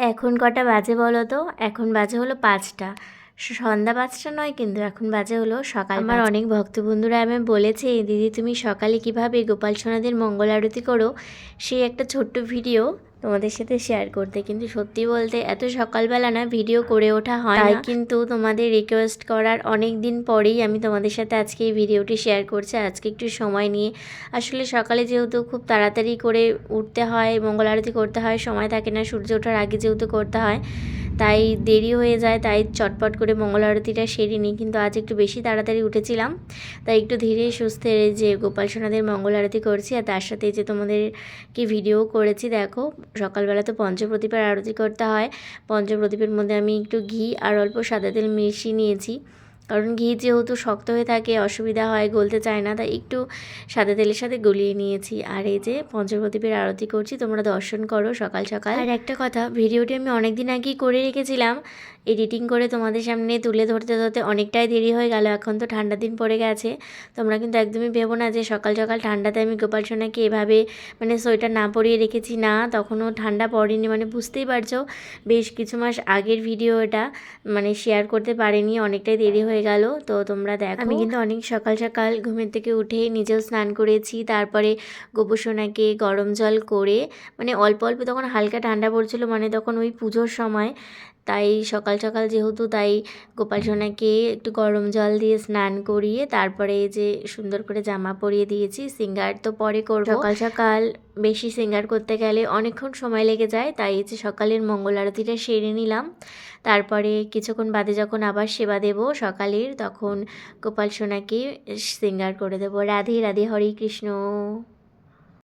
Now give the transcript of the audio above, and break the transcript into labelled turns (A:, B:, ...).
A: এখন কটা বাজে বলো তো? এখন বাজে হলো পাঁচটা। সন্ধ্যা পাঁচটা নয় কিন্তু এখন বাজে হলো সকাল আমার অনেক ভক্তবন্ধুরা আমি বলেছে দিদি তুমি সকালে কীভাবে গোপাল সোনাদের মঙ্গল আরতি করো? সেই একটা ছোট্ট ভিডিও তোমাদের সাথে শেয়ার করতে। কিন্তু সত্যি বলতে এত সকালবেলা না ভিডিও করে ওঠা হয় তাই কিন্তু তোমাদের রিকোয়েস্ট করার অনেক দিন পরেই আমি তোমাদের সাথে আজকে এই ভিডিওটি শেয়ার করছি। আজকে একটু সময় নিয়ে। আসলে সকালে যেহেতু খুব তাড়াতাড়ি করে উঠতে হয়, মঙ্গল আরতি করতে হয়, সময় থাকে না, সূর্য ওঠার আগে যেহেতু করতে হয় তাই দেরি হয়ে যায়, তাই চটপট করে মঙ্গল আরতিটা সেরে নিই। কিন্তু আজ একটু বেশি তাড়াতাড়ি উঠেছিলাম, তাই একটু ধীরে সুস্থে যে গোপাল সোনাদের মঙ্গল আরতি করছি আর তার সাথে যে তোমাদেরকে ভিডিও করেছি, দেখো, সকালবেলা তো পঞ্চপ্রদীপের আরতি করতে হয়। পঞ্চপ্রদীপের মধ্যে আমি একটু ঘি আর অল্প সাদা তেল মিশিয়ে নিয়েছি। কারণ ঘি যেহেতু শক্ত হয়ে থাকে, অসুবিধা হয়, গলতে চায় না, তাই একটু সাদা তেলের সাথে গলিয়ে নিয়েছি। আর এই যে পঞ্চপ্রদীপের আরতি করছি, তোমরা দর্শন করো সকাল সকাল। আর একটা কথা, ভিডিওটি আমি অনেকদিন আগেই করে রেখেছিলাম এডিটিং করে তোমাদের সামনে তুলে ধরতে ধরতে অনেকটাই দেরি হয়ে গেল। এখন তো ঠান্ডা দিন পড়ে গেছে। তোমরা কিন্তু একদমই ভেবো না যে সকাল সকাল ঠান্ডাতে আমি গোপাল সোনাকে এভাবে মানে সোয়েটার না পরিয়ে রেখেছি। না, তখনও ঠান্ডা পড়েনি। মানে বুঝতেই পারছ, বেশ কিছু মাস আগের ভিডিও এটা মানে শেয়ার করতে পারিনি। অনেকটাই দেরি হয়ে গেল। তো তোমরা দেখো। আমি কিন্তু অনেক সকাল সকাল ঘুমের থেকে উঠে নিজেও স্নান করেছি। তারপরে গোপু সোনাকে গরম জল করে মানে অল্প অল্প তখন হালকা ঠান্ডা পড়ছিল মানে তখন ওই পুজোর সময়। তাই সকাল সকাল যেহেতু তাই গোপাল সোনাকে একটু গরম জল দিয়ে স্নান করিয়ে তারপরে যে সুন্দর করে জামা পরিয়ে দিয়েছি, সিঙ্গার তো পরে করব। সকাল সকাল বেশি সিঙ্গার করতে গেলে অনেকক্ষণ সময় লেগে যায়, তাই যে সকালের মঙ্গল আরতিটা সেরে নিলাম। তারপরে কিছুক্ষণ বাদে যখন আবার সেবা দেব সকালের, তখন গোপাল সোনাকে সিঙ্গার করে দেবো। রাধে রাধে হরে কৃষ্ণ।